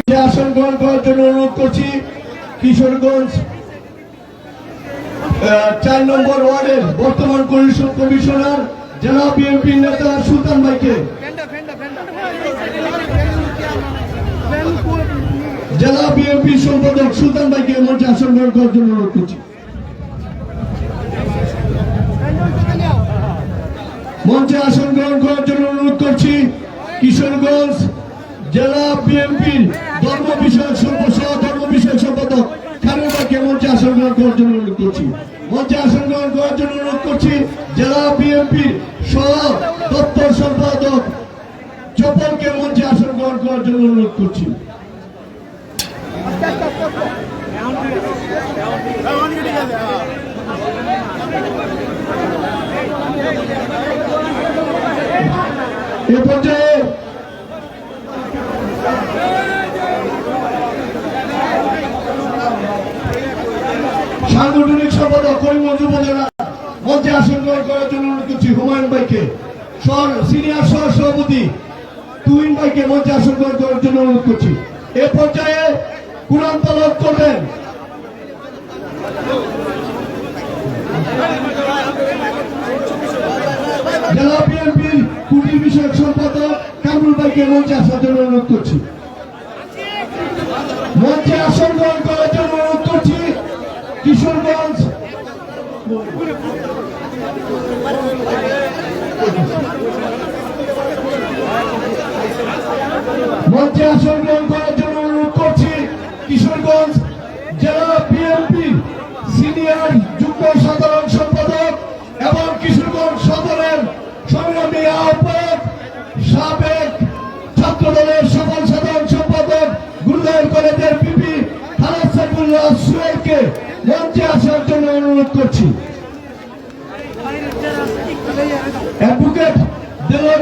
আসন করার জন্য অনুরোধ করছি, কিশোরগঞ্জ চার নম্বর ওয়ার্ডের বর্তমান কমিশনার, জেলা বিএনপি নেতা সুলতান ভাইকে। জেলা বিএনপি সম্পাদক সুলতান ভাইকে মঞ্চে আসন গ্রহণ করার জন্য অনুরোধ করছি। মঞ্চে আসন গ্রহণ করার জন্য অনুরোধ করছি, কিশোরগঞ্জ জেলা বিএনপির ধর্ম বিষয়ক সহ ধর্ম বিষয়ক সম্পাদক খালেদাকে মঞ্চে আসন গ্রহণ করার জন্য অনুরোধ করছি? মঞ্চে আসন গ্রহণ করার জন্য অনুরোধ করছি, জেলা বিএনপির সহ দপ্তর সম্পাদক চপলকে মঞ্চে আসন গ্রহণ করার জন্য অনুরোধ করছি। এ পর্যায়ে সাংগঠনিক সম্পাদক করিমগঞ্জ উপজেলা মঞ্চে আসন গ্রহণ করার জন্য অনুরোধ করছি হুমায়ুন ভাইকে। সিনিয়র সহ সভাপতি তুহিন ভাইকে মঞ্চে আসন গ্রহণ করার জন্য অনুরোধ করছি। এ পর্যায়ে কুরআন তালাওয়াত করবেন। জেলা বিএনপির কুটির বিষয়ক সম্পাদক কামরুল ভাইকে মঞ্চে আসার জন্য অনুরোধ করছি। মঞ্চে আসন গ্রহণ করার জন্য কিশোরগঞ্জ। মঞ্চে আসন গ্রহণ করার জন্য অনুরোধ করছি, কিশোরগঞ্জ জেলা বিএনপি সিনিয়র যুগ্ম সাধারণ সম্পাদক এবং কিশোরগঞ্জ সদরের সংগ্রামী আহ্বায়ক, সাবেক ছাত্র দলের সফল সাধারণ সম্পাদক গুরুদেব কলেজের পিপি খালাদ সাইফুল্লাহ সুয়েলকে মঞ্চে আসার জন্য অনুরোধ করছি।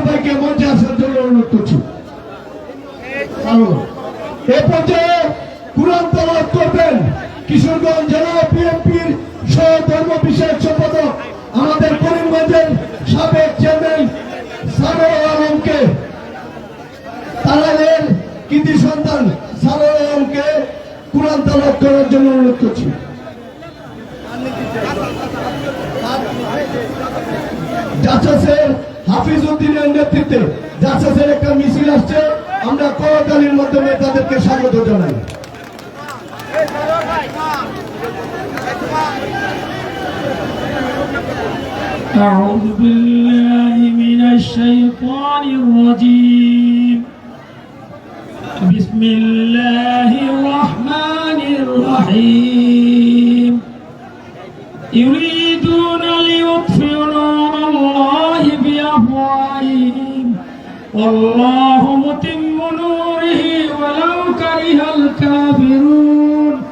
ভাইকে মঞ্চে আসার জন্য অনুরোধ করছি। এ পর্যায়ে কুরআন তালাওয়াত করবেন কিশোরগঞ্জ জেলা বিএনপির সহ ধর্ম বিষয়ক সম্পাদক, আমাদের করিমগঞ্জের সাবেক চেয়ারম্যান সারোয়ার আলমকে। তালালের কৃতি সন্তান সারোয়ার আলমকে কুরআন তালাওয়াত করার জন্য অনুরোধ করছি। জাসাসের হাফিজ উদ্দিনের নেতৃত্বে জাসাসের একটা মিছিল আসছে আমরা করতালির মাধ্যমে তাদেরকে স্বাগত জানাই أعوذ بالله من الشيطان الرجيم بسم الله الرحمن والله متم نوره ولو كره الكافرون.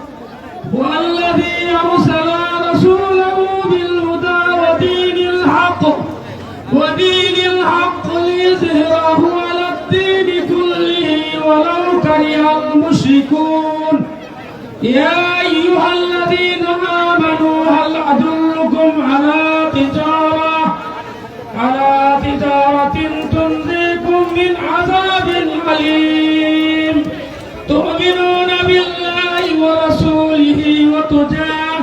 والذي أرسل رسوله بالهدى ودين الحق ودين الحق ليظهره على الدين كله ولو كره المشركون. يا أيها الذين آمنوا هل أدلكم على تجارة عذاب أليم تؤمنون بالله ورسوله وتجاه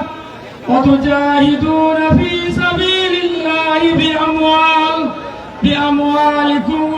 وتجاهدون في سبيل الله بأموال بأموالكم وأنفسكم